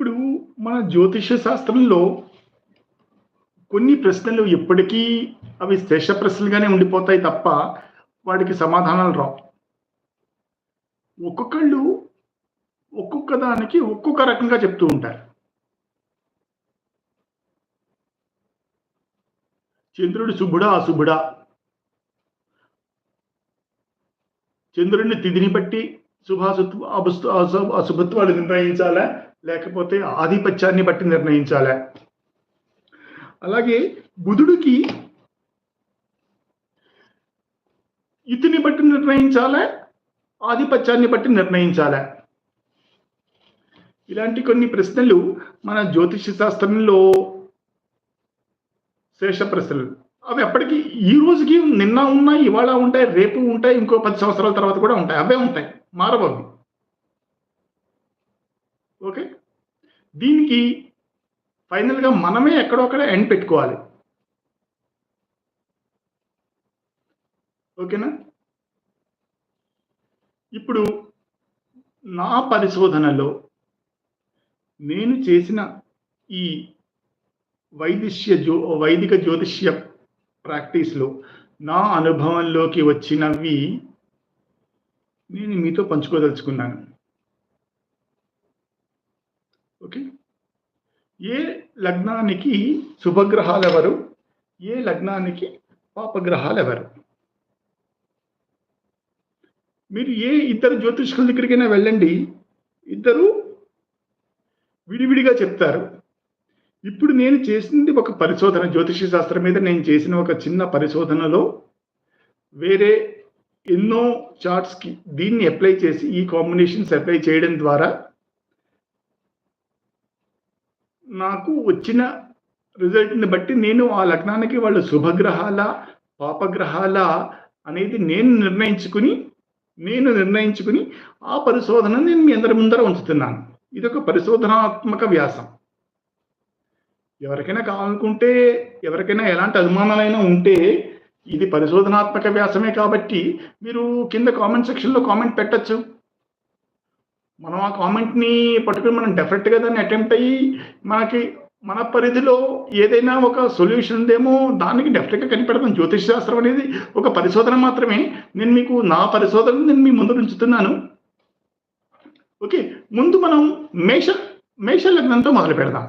ఇప్పుడు మన జ్యోతిష శాస్త్రంలో కొన్ని ప్రశ్నలు ఎప్పటికీ అవి శేష ప్రశ్నలుగానే ఉండిపోతాయి తప్ప వాటికి సమాధానాలు రావు. ఒక్కొక్కళ్ళు ఒక్కొక్క దానికి ఒక్కొక్క రకంగా చెప్తూ ఉంటారు. చంద్రుడు శుభుడా అశుభుడా. చంద్రుడిని తిథిని బట్టి శుభాశుత్వ అశు- అశుభత్వాలు నిర్ణయించాలా? లేకపోతే ఆధిపత్యాన్ని బట్టి నిర్ణయించాలా. అలాగే బుధుడికి ఇతిని బట్టి నిర్ణయించాలా ఆధిపత్యాన్ని బట్టి నిర్ణయించాలా. ఇలాంటి కొన్ని ప్రశ్నలు మన జ్యోతిష శాస్త్రంలో శేష ప్రశ్నలు అవి ఎప్పటికీ ఈ రోజుకి నిన్న ఉన్నాయి ఇవాళ ఉంటాయి రేపు ఉంటాయి ఇంకో పది సంవత్సరాల తర్వాత కూడా ఉంటాయి. అవే ఉంటాయి మారవు ఓకే? దీనికి ఫైనల్గా మనమే ఎక్కడొక్కడ ఎండ్ పెట్టుకోవాలి. ఓకేనా? ఇప్పుడు నా పరిశోధనలో నేను చేసిన ఈ వైదిష్య జ్యో వైదిక జ్యోతిష్య ప్రాక్టీస్లో నా అనుభవంలోకి వచ్చినవి నేను మీతో పంచుకోదలుచుకున్నాను ఓకే ఏ లగ్నానికి శుభగ్రహాలు ఎవరు ఏ లగ్నానికి పాపగ్రహాలు ఎవరు మీరు ఏ ఇద్దరు జ్యోతిష్కుల దగ్గరికైనా వెళ్ళండి. ఇద్దరు విడివిడిగా చెప్తారు. ఇప్పుడు నేను చేసింది ఒక పరిశోధన జ్యోతిష శాస్త్రం మీద నేను చేసిన ఒక చిన్న పరిశోధనలో వేరే ఎన్నో చార్ట్స్కి దీన్ని అప్లై చేసి ఈ కాంబినేషన్స్ అప్లై చేయడం ద్వారా నాకు వచ్చిన రిజల్ట్ని బట్టి నేను ఆ లగ్నానికి వాళ్ళు శుభగ్రహాల పాపగ్రహాల అనేది నేను నిర్ణయించుకుని నేను నిర్ణయించుకుని ఆ పరిశోధన నేను మీ అందరి ముందర ఉంచుతున్నాను. ఇది ఒక పరిశోధనాత్మక వ్యాసం. ఎవరికైనా కావాలనుకుంటే ఎవరికైనా ఎలాంటి అనుమానాలైనా ఉంటే ఇది పరిశోధనాత్మక వ్యాసమే కాబట్టి మీరు కింద కామెంట్ సెక్షన్లో కామెంట్ పెట్టచ్చు. మనం ఆ కామెంట్ని పట్టుకుని మనం డెఫినెట్గా దాన్ని అటెంప్ట్ అయ్యి మనకి మన పరిధిలో ఏదైనా ఒక సొల్యూషన్ ఉందేమో దానికి డెఫినెట్గా కనిపెడతాం. జ్యోతిష్ శాస్త్రం అనేది ఒక పరిశోధన మాత్రమే. నేను మీకు నా పరిశోధన నేను మీ ముందు ఉంచుతున్నాను. ఓకే ముందు మనం మేష మేష లగ్నంతో మొదలు పెడదాం.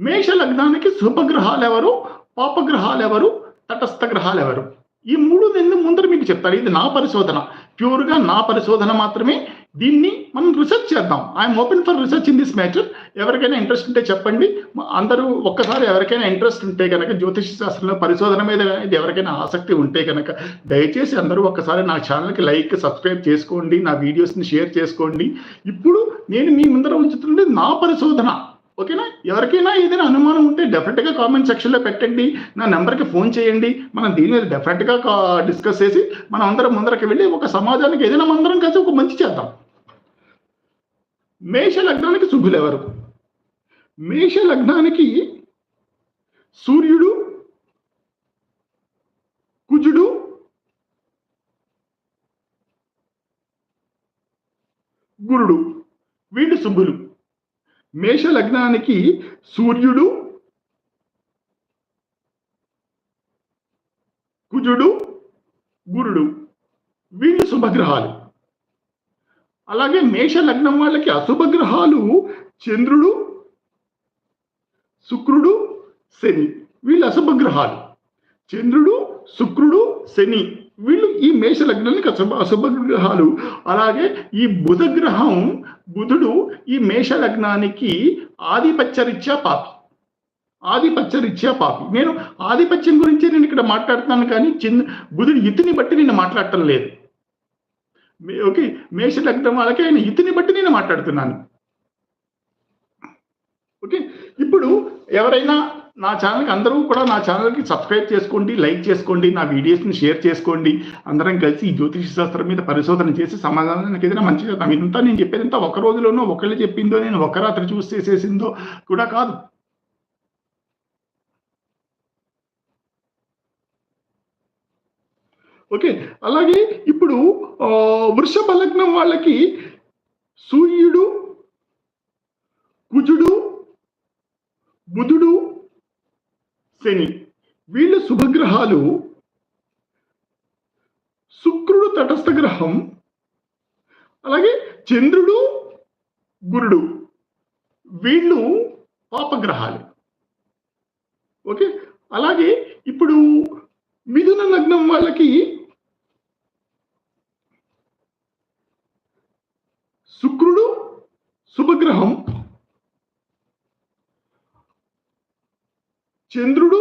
మేష లగ్నానికి శుభగ్రహాలు ఎవరు? పాపగ్రహాలు ఎవరు? తటస్థ గ్రహాలు ఎవరు? ఈ మూడు నేను ముందర మీకు చెప్తాను. ఇది నా పరిశోధన. ప్యూర్గా నా పరిశోధన మాత్రమే. దీన్ని మనం రీసెర్చ్ చేద్దాం. I'm open for research in this matter ఎవరికైనా ఇంట్రెస్ట్ ఉంటే చెప్పండి. అందరూ ఒక్కసారి ఎవరికైనా ఇంట్రెస్ట్ ఉంటే కనుక జ్యోతిష శాస్త్రంలో పరిశోధన మీద ఇది ఎవరికైనా ఆసక్తి ఉంటే కనుక దయచేసి అందరూ ఒక్కసారి నా ఛానల్కి లైక్ సబ్స్క్రైబ్ చేసుకోండి. నా వీడియోస్ని షేర్ చేసుకోండి. ఇప్పుడు నేను మీ ముందర ఉంచుతుండే నా పరిశోధన. ఓకేనా? ఎవరికైనా ఏదైనా అనుమానం ఉంటే డెఫినెట్గా కామెంట్ సెక్షన్లో పెట్టండి. నా నెంబర్కి ఫోన్ చేయండి. మనం దీని మీద డెఫినెట్గా డిస్కస్ చేసి మనం అందరం ముందరకి వెళ్ళి ఒక సమాజానికి ఏదైనా అందరం కలిసి ఒక మంచి చేద్దాం. మేష లగ్నానికి శుభులు ఎవరు? మేష లగ్నానికి సూర్యుడు కుజుడు గురుడు. వీళ్ళు శుభులు. మేష లగ్నానికి సూర్యుడు కుజుడు గురుడు వీళ్ళు శుభగ్రహాలు. అలాగే మేష లగ్నం వాళ్ళకి అశుభగ్రహాలు చంద్రుడు శుక్రుడు శని వీళ్ళు అశుభగ్రహాలు చంద్రుడు శుక్రుడు శని వీళ్ళు ఈ మేష లగ్నానికి అశుభ అశుభ గ్రహాలు అలాగే ఈ బుధ గ్రహం బుధుడు ఈ మేష లగ్నానికి ఆధిపత్యరీత్యా పాపి. ఆధిపత్యరీత్యా పాపి. నేను ఆధిపత్యం గురించి నేను ఇక్కడ మాట్లాడుతున్నాను కానీ చిన్న బుధుడు ఇతిని బట్టి నేను మాట్లాడటం లేదు. మే- ఓకే మేష లగ్నం వాళ్ళకి ఆయన ఇతిని బట్టి నేను మాట్లాడుతున్నాను. ఓకే ఇప్పుడు ఎవరైనా నా ఛానల్కి అందరూ కూడా నా ఛానల్కి సబ్స్క్రైబ్ చేసుకోండి లైక్ చేసుకోండి నా వీడియోస్ని షేర్ చేసుకోండి. అందరం కలిసి ఈ జ్యోతిష శాస్త్రం మీద పరిశోధన చేసి సమాధానానికి ఏదైనా మంచి చేద్దాం. ఇదంతా నేను చెప్పేదంతా ఒక రోజులోనో ఒకళ్ళు చెప్పిందో నేను ఒక రాత్రి చూసి చేసేసిందో కూడా కాదు. ఓకే అలాగే ఇప్పుడు వృషభ లగ్నం వాళ్ళకి సూర్యుడు కుజుడు బుధుడు శని. వీళ్ళు శుభగ్రహాలు శుక్రుడు తటస్థ గ్రహం అలాగే చంద్రుడు గురుడు. వీళ్ళు పాపగ్రహాలు. ఓకే? అలాగే ఇప్పుడు మిథున లగ్నం వాళ్ళకి శుక్రుడు శుభగ్రహం చంద్రుడు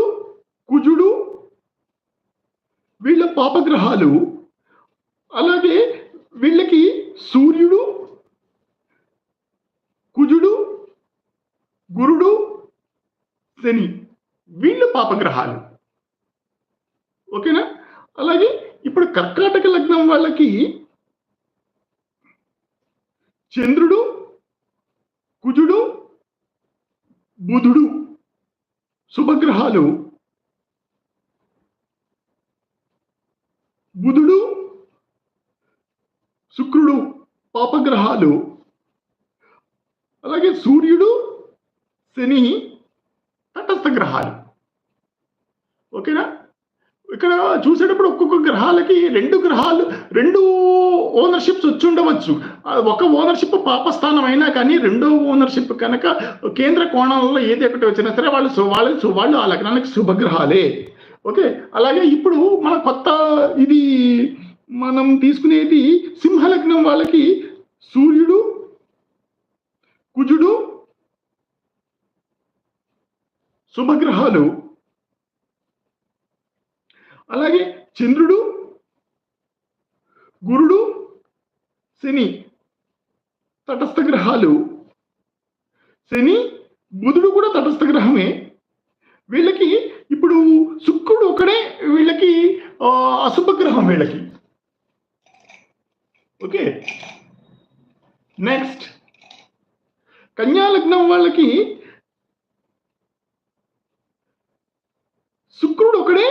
కుజుడు వీళ్ళ పాపగ్రహాలు అలాగే వీళ్ళకి సూర్యుడు కుజుడు గురుడు శని వీళ్ళు పాపగ్రహాలు. ఓకేనా? అలాగే ఇప్పుడు కర్కాటక లగ్నం వాళ్ళకి చంద్రుడు కుజుడు బుధుడు. శుభగ్రహాలు. బుధుడు శుక్రుడు పాపగ్రహాలు. అలాగే సూర్యుడు శని తటస్థ గ్రహాలు. ఓకేనా? ఇక్కడ చూసేటప్పుడు ఒక్కొక్క గ్రహాలకి రెండు గ్రహాలు రెండు ఓనర్షిప్స్ వచ్చి ఉండవచ్చు. ఒక ఓనర్షిప్ పాపస్థానం అయినా కానీ రెండో ఓనర్షిప్ కనుక కేంద్ర కోణంలో ఏది ఒకటి వచ్చినా సరే వాళ్ళు వాళ్ళు వాళ్ళు ఆ లగ్నానికి శుభగ్రహాలే. ఓకే? అలాగే ఇప్పుడు మన కొత్త ఇది మనం తీసుకునేది సింహలగ్నం వాళ్ళకి సూర్యుడు కుజుడు శుభగ్రహాలు. అలాగే చంద్రుడు గురుడు శని తటస్థ గ్రహాలు. శని బుధుడు కూడా తటస్థ గ్రహమే. వీళ్ళకి ఇప్పుడు శుక్రుడు ఒకడే వీళ్ళకి అశుభ గ్రహం వీళ్ళకి. ఓకే? నెక్స్ట్ కన్యా లగ్నం వాళ్ళకి శుక్రుడు ఒకడే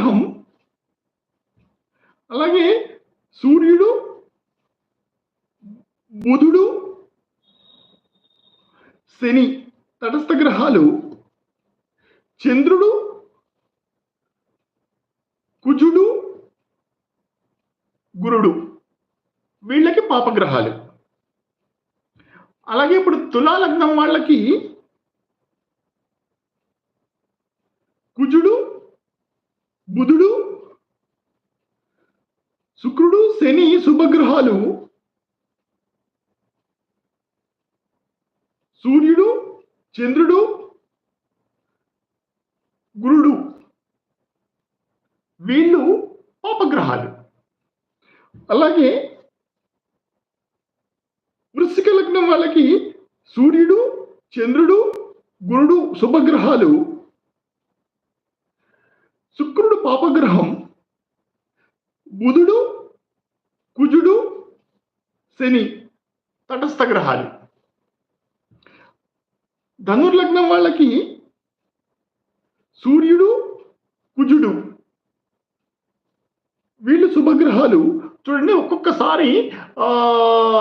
శుభగ్రహం అలాగే సూర్యుడు బుధుడు శని తటస్థ గ్రహాలు చంద్రుడు కుజుడు గురుడు వీళ్ళకి పాపగ్రహాలు. అలాగే ఇప్పుడు తులా లగ్నం వాళ్ళకి కుజుడు బుధుడు శుక్రుడు శని శుభగ్రహాలు సూర్యుడు చంద్రుడు గురుడు. వీళ్ళు పాపగ్రహాలు. అలాగే వృశ్చిక లగ్నం వాళ్ళకి సూర్యుడు చంద్రుడు గురుడు శుభగ్రహాలు. శుక్రుడు పాపగ్రహం. బుధుడు కుజుడు శని తటస్థ గ్రహాలు. ధనుర్లగ్నం వాళ్ళకి సూర్యుడు కుజుడు. వీళ్ళు శుభగ్రహాలు. చూడండి ఒక్కొక్కసారి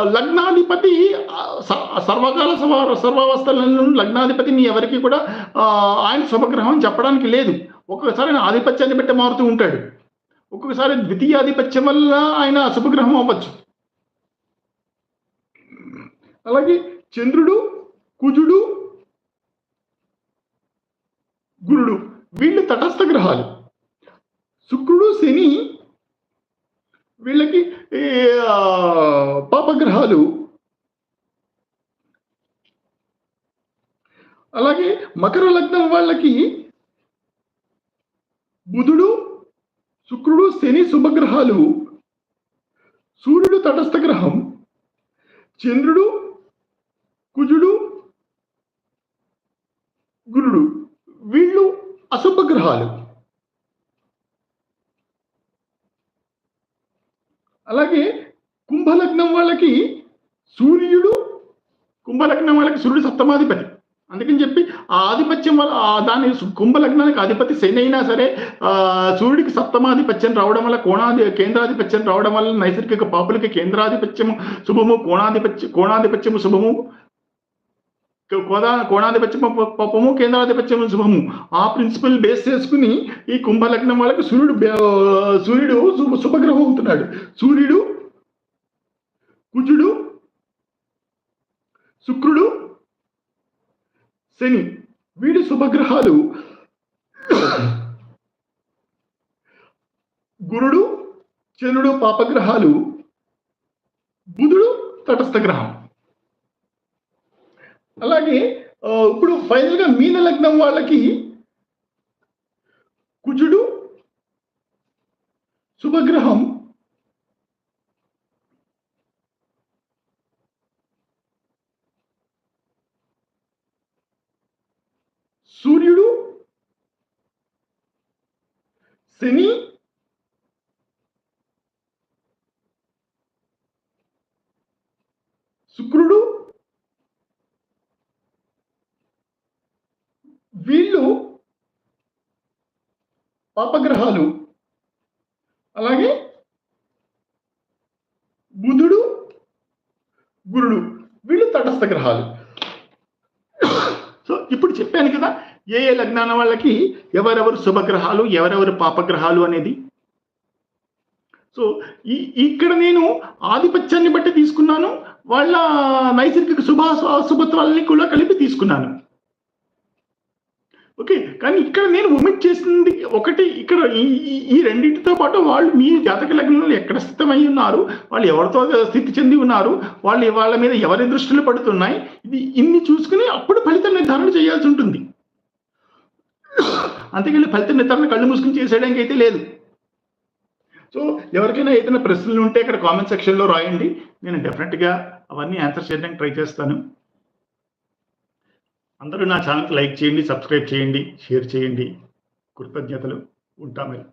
లగ్నాధిపతి స- సర్వకాల సర్వ సర్వావస్థలను లగ్నాధిపతిని ఎవరికి కూడా ఆయన శుభగ్రహం అని చెప్పడానికి లేదు. ఒక్కొక్కసారి ఆయన ఆధిపత్యాన్ని బట్టి మారుతూ ఉంటాడు. ఒక్కొక్కసారి ద్వితీయాధిపత్యం వల్ల ఆయన శుభగ్రహం అవ్వచ్చు. అలాగే చంద్రుడు కుజుడు గురుడు వీళ్ళు తటస్థ గ్రహాలు. శుక్రుడు శని వీళ్ళకి ఈ, పాపగ్రహాలు. అలాగే మకర లగ్నం వాళ్ళకి బుధుడు శుక్రుడు శని శుభగ్రహాలు. సూర్యుడు తటస్థ గ్రహం చంద్రుడు కుజుడు గురుడు. వీళ్ళు అశుభ గ్రహాలు. అలాగే కుంభలగ్నం వాళ్ళకి సూర్యుడు కుంభలగ్నం వాళ్ళకి సూర్యుడు సప్తమాధిపతి. అందుకని చెప్పి ఆ ఆధిపత్యం వల్ల దాని కుంభలగ్నానికి అధిపతి శని అయినా సరే సూర్యుడికి సప్తమాధిపత్యం రావడం వల్ల కోణాది కేంద్రాధిపత్యం రావడం వల్ల నైసర్గిక పాపులకి కేంద్రాధిపత్యము శుభము కోణాధిపత్య కోణాధిపత్యము శుభము. కోణాధిపత్యం పాపము కేంద్రాధిపత్యం శుభము. ఆ ప్రిన్సిపల్ బేస్ చేసుకుని ఈ కుంభలగ్నం వాళ్ళకి సూర్యుడు సూర్యుడు శుభగ్రహం అవుతున్నాడు సూర్యుడు కుజుడు శుక్రుడు శని. వీడి శుభగ్రహాలు గురుడు చంద్రుడు పాపగ్రహాలు బుధుడు తటస్థ గ్రహం. అలాగే ఆ, ఇప్పుడు ఫైనల్గా మీన లగ్నం వాళ్ళకి కుజుడు శుభగ్రహం సూర్యుడు శని శుక్రుడు వీళ్ళు పాపగ్రహాలు. అలాగే బుధుడు గురుడు వీళ్ళు తటస్థ గ్రహాలు. సో ఇప్పుడు చెప్పాను కదా ఏ ఏ లగ్నాల వాళ్ళకి ఎవరెవరు శుభగ్రహాలు ఎవరెవరు పాపగ్రహాలు అనేది. సో ఈ ఇక్కడ నేను ఆధిపత్యాన్ని బట్టి తీసుకున్నాను వాళ్ళ నైసర్గిక శుభ అశుభత్వాలని కూడా కలిపి తీసుకున్నాను. ఓకే కానీ ఇక్కడ నేను ఉమెన్ చేసింది ఒకటి. ఇక్కడ ఈ ఈ- రెండింటితో పాటు వాళ్ళు మీ జాతక లగ్నంలో ఎక్కడ స్థితమై ఉన్నారు వాళ్ళు ఎవరితో స్థితి చెంది ఉన్నారు వాళ్ళు వాళ్ళ మీద ఎవరి దృష్టిలో పడుతున్నాయి ఇది ఇన్ని చూసుకుని అప్పుడు ఫలిత నిర్ధారణ చేయాల్సి ఉంటుంది. అంతేకాని ఫలిత నిర్ధారణ కళ్ళు మూసుకుని చేసేయడానికి అయితే లేదు. సో ఎవరికైనా ఏదైనా ప్రశ్నలు ఉంటే ఇక్కడ కామెంట్ సెక్షన్లో రాయండి. నేను డెఫినెట్గా అవన్నీ ఆన్సర్ చేయడానికి ట్రై చేస్తాను. అందరూ నా ఛానల్కి లైక్ చేయండి సబ్స్క్రైబ్ చేయండి షేర్ చేయండి. కృతజ్ఞతలు. ఉంటామని